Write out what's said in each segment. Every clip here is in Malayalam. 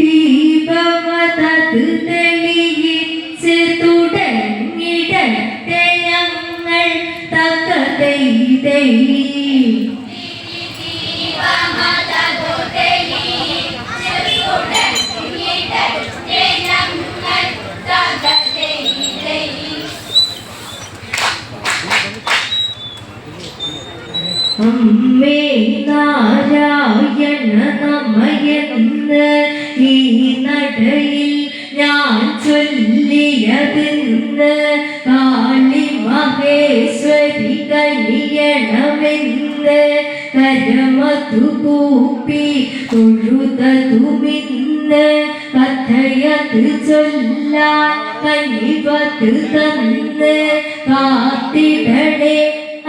ദീപമതത് തെളിയിച്ച് തുടങ്ങിടട്ടെ ഞങ്ങൾ തകതൈ അമ്മേ നാരായണ നമയെന്ന് ഈ നടയിൽ ഞാൻ ചൊല്ലിയതെന്ന് കാളി മഹേശ്വരി കനിയണമെന്ന് കരമതു കൂപ്പി തൊഴുതതുമിന്ന് കഥയത് ചൊല്ലാൻ കനിവത് തന്ന് കാത്തിടണേ.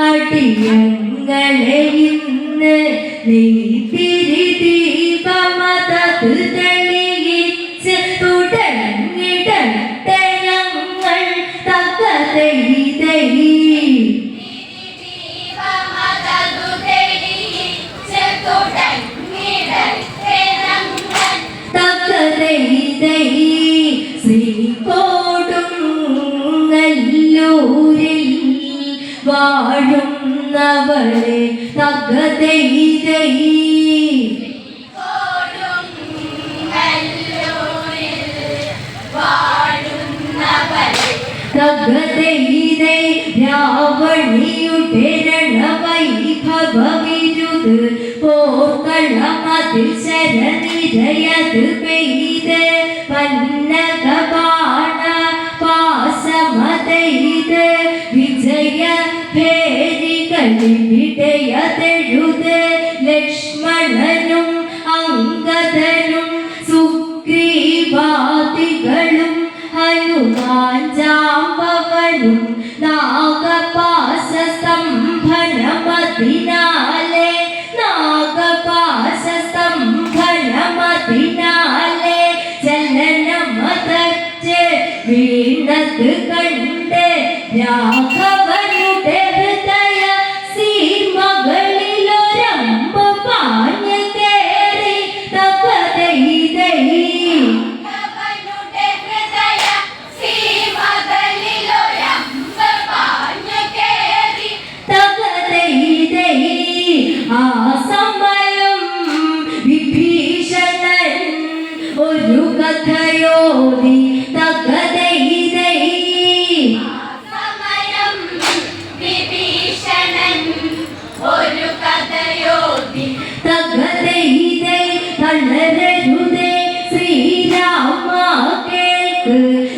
അടിയങ്ങളെ ഇന്ന് നീ തിരി ദീപമതത് വാഴുന്നവളെ തകതൈതൈ തകതൈതൈ രാവണിയുടെ രണവൈഭവവിരുത് പോർക്കളമതിൽ ശരനിരയത് പെയ്ത്. പന്നകബാണ ഭേരികളിവിടയതെഴുത് ലക്ഷ്മണനും അങ്കദനും സുഗ്രീവാദികളും ഹനുമാൻ ജാമ്പവനും നാഗപാസ സ്തംഭനമതിനാലെ നാഗപാസ സ്തംഭനമതിനാലെ ചലനമതച്ച് വീണത് കണ്ട് രാഘവനുടെ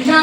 না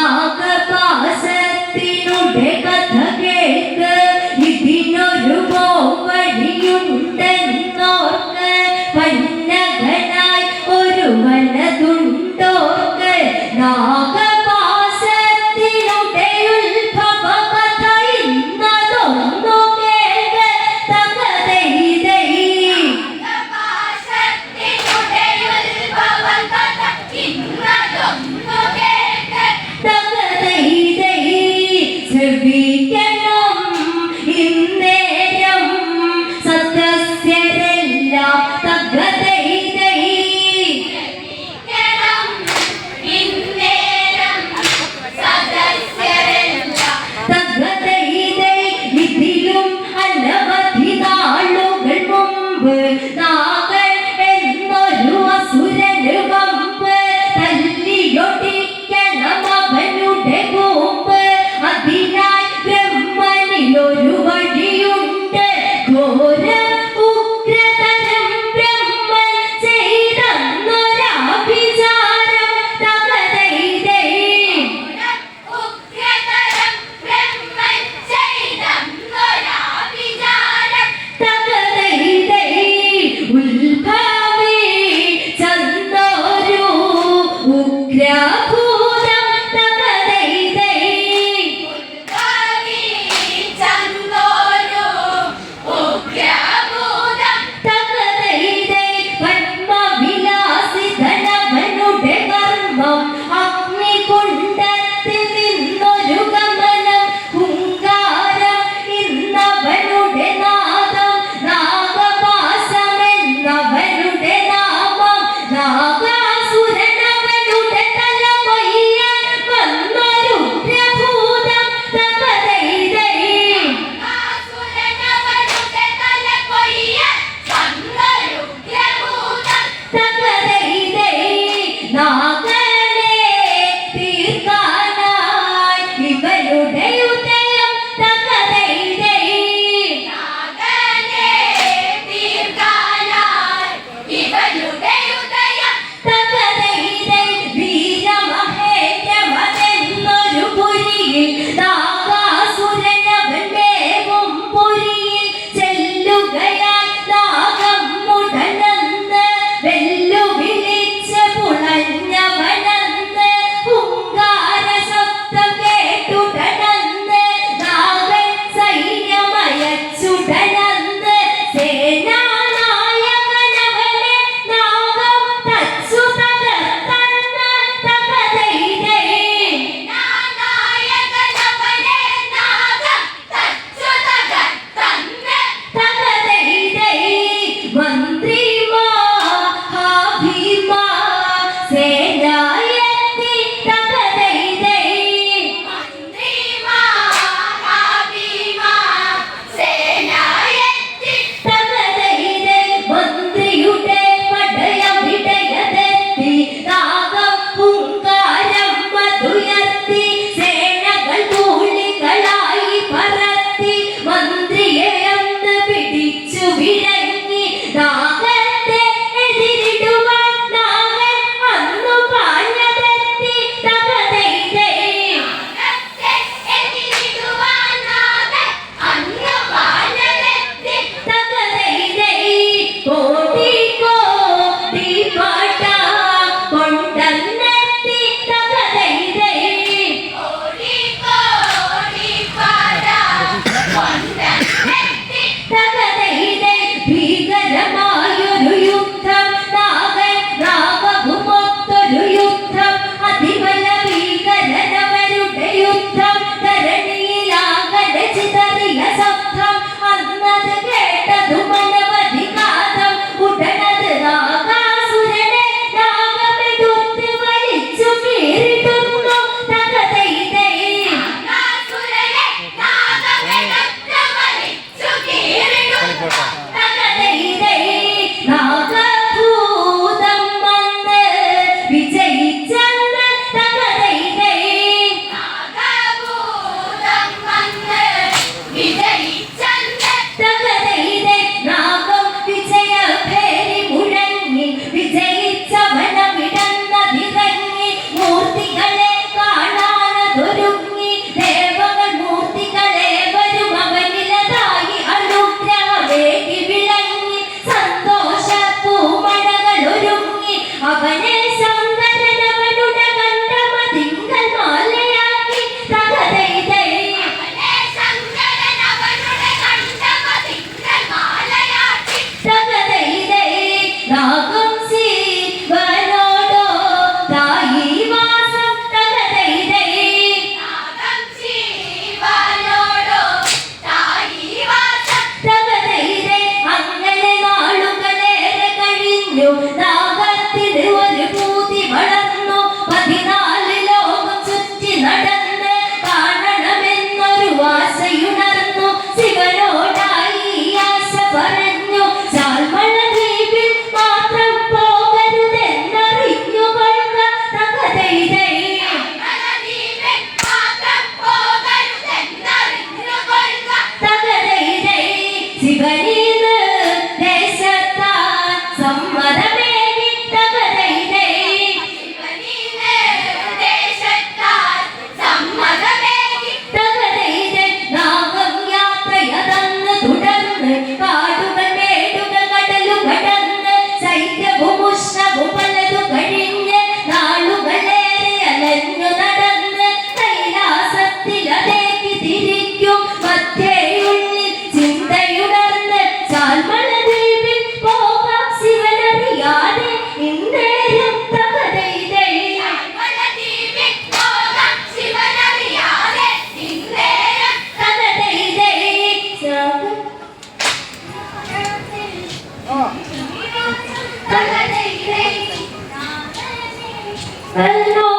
had that Hello.